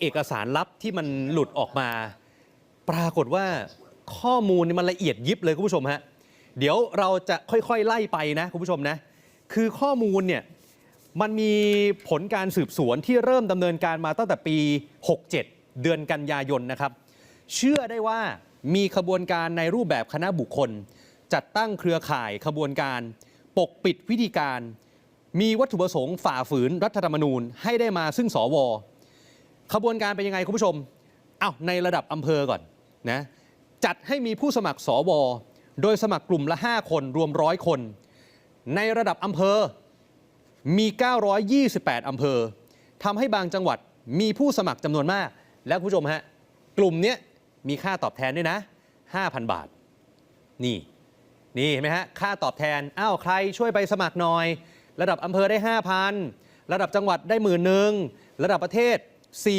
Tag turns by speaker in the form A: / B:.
A: เอกสารลับที่มันหลุดออกมา ปรากฏว่าข้อมูลมันละเอียดยิบเลยคุณผู้ชมฮะเดี๋ยวเราจะค่อยๆไล่ไปนะคุณผู้ชมนะ คือข้อมูลเนี่ยมันมีผลการสืบสวนที่เริ่มดำเนินการมาตั้งแต่ปี 67 เดือนกันยายนนะครับ เชื่อได้ว่ามีขบวนการในรูปแบบคณะบุคคล จัดตั้งเครือข่ายขบวนการ ปกปิดวิธีการ มีวัตถุประสงค์ฝ่าฝืนรัฐธรรมนูญให้ได้มาซึ่งสว ขบวนการเป็นยังไงคุณผู้ชมเอ้าในระดับอำเภอก่อนนะจัดให้มีผู้สมัครสวโดยสมัครกลุ่มละ 5 คนรวมร้อยคน ในระดับอำเภอมี 928 อำเภอทำให้บางจังหวัดมีผู้สมัครจำนวนมาก และคุณผู้ชมฮะกลุ่มนี้มีค่าตอบแทนด้วยนะ 5,000 บาท นี่ นี่เห็นไหมฮะค่าตอบแทนอ้าวใครช่วยไปสมัครหน่อย ระดับอำเภอได้ 5,000 ระดับจังหวัดได้หมื่นหนึ่งระดับประเทศ